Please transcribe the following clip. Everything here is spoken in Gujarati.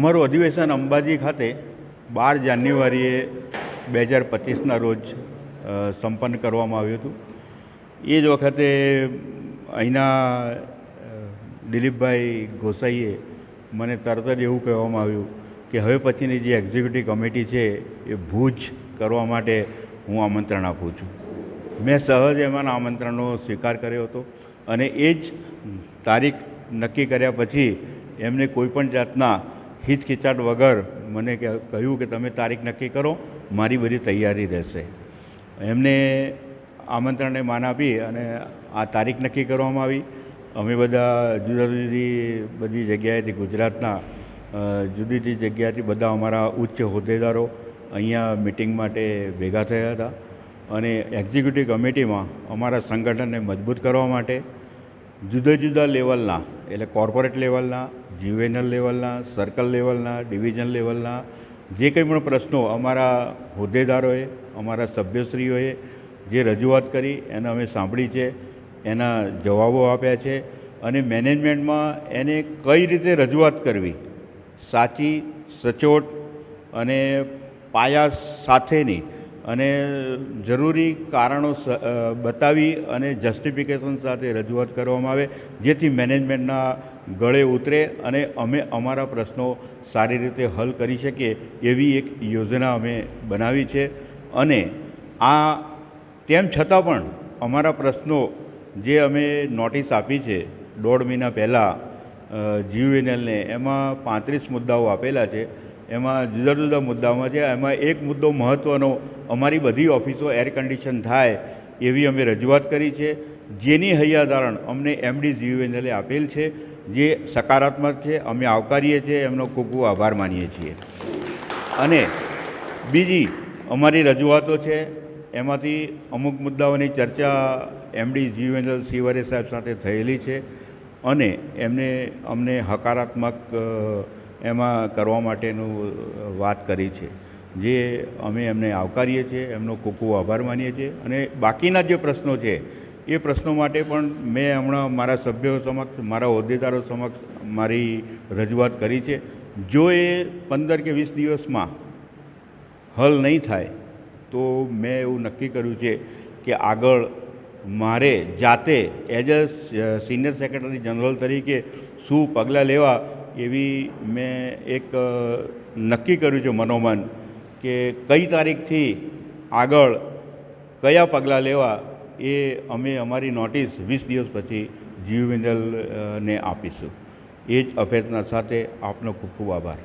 અમારું અધિવેશન અંબાજી ખાતે બાર જાન્યુઆરીએ બે હજાર પચીસના રોજ સંપન્ન કરવામાં આવ્યું હતું. એ જ વખતે અહીંના દિલીપભાઈ ગોસાઈએ મને તરત જ એવું કહેવામાં આવ્યું કે હવે પછીની જે એક્ઝિક્યુટિવ કમિટી છે એ ભૂજ કરવા માટે હું આમંત્રણ આપું છું. મેં સહજ એમાંના આમંત્રણનો સ્વીકાર કર્યો હતો અને એ જ તારીખ નક્કી કર્યા પછી એમને કોઈપણ જાતના હિચકિચાટ વગર મને કહ્યું કે તમે તારીખ નક્કી કરો, મારી બધી તૈયારી રહેશે. એમને આમંત્રણને માન આપી અને આ તારીખ નક્કી કરવામાં આવી. અમે બધા જુદા જુદી બધી જગ્યાએથી ગુજરાતના જુદી જુદી જગ્યાએથી બધા અમારા ઉચ્ચ હોદ્દેદારો અહીંયા મિટિંગ માટે ભેગા થયા હતા. અને એક્ઝિક્યુટિવ કમિટીમાં અમારા સંગઠનને મજબૂત કરવા માટે જુદા જુદા લેવલના એટલે કોર્પોરેટ લેવલના જીવેનલ લેવલના સર્કલ લેવલના ડિવિઝન લેવલના જે કંઈ પણ પ્રશ્નો અમારા હોદ્દેદારોએ, અમારા સભ્યશ્રીઓએ જે રજૂઆત કરી, એને અમે સાંભળી છે, એના જવાબો આપ્યા છે અને મેનેજમેન્ટમાં એને કઈ રીતે રજૂઆત કરવી, સાચી, સચોટ અને પાયા સાથેની અને જરૂરી કારણો બતાવી અને જસ્ટિફિકેશન સાથે રજૂઆત કરવામાં આવે, જેથી મેનેજમેન્ટના ગળે ઉતરે અને અમે અમારા પ્રશ્નો સારી રીતે હલ કરી શકીએ એવી એક યોજના અમે બનાવી છે. અને આ, તેમ છતાં પણ અમારા પ્રશ્નો જે અમે નોટિસ આપી છે, દોઢ મહિના પહેલાં જીયુએનએલને, એમાં પાંત્રીસ મુદ્દાઓ આપેલા છે. એમાં જુદા જુદા મુદ્દાઓમાં છે. એમાં એક મુદ્દો મહત્ત્વનો અમારી બધી ઓફિસો એર કન્ડિશન થાય એવી અમે રજૂઆત કરી છે. જેની હૈયાધારણ અમને એમડી જીયુએનએલે આપેલ છે, જે સકારાત્મક છે, અમે આવકારીએ છીએ, એમનો ખૂબ ખૂબ આભાર માનીએ છીએ. અને બીજી અમારી રજૂઆતો છે, એમાંથી અમુક મુદ્દાઓની ચર્ચા એમડી જીવેન્દ્ર સિંહવરે સાહેબ સાથે થયેલી છે. અને એમને અમને હકારાત્મક એમાં કરવા માટેનું વાત કરી છે. જે અમે એમને આવકારીએ છીએ, એમનો ખૂબ ખૂબ આભાર માનીએ છીએ. અને બાકીના જે પ્રશ્નો છે, એ પ્રશ્નો માટે પણ મેં હમણાં મારા સભ્યો સમક્ષ, મારા હોદ્દેદારો સમક્ષ મારી રજૂઆત કરી છે. જો એ પંદર કે વીસ દિવસમાં હલ નહીં થાય, તો મેં એવું નક્કી કર્યું છે કે આગળ મારે જાતે as a, senior secretary general તરીકે શું પગલાં લેવા એવી મેં એક નક્કી કર્યું છે મનોમન કે કઈ તારીખથી આગળ કયા પગલાં લેવા એ અમે અમારી નોટિસ વીસ દિવસ પછી જીવ ને આપીશું. એ જ અભ્યર્થના સાથે આપનો ખૂબ ખૂબ આભાર.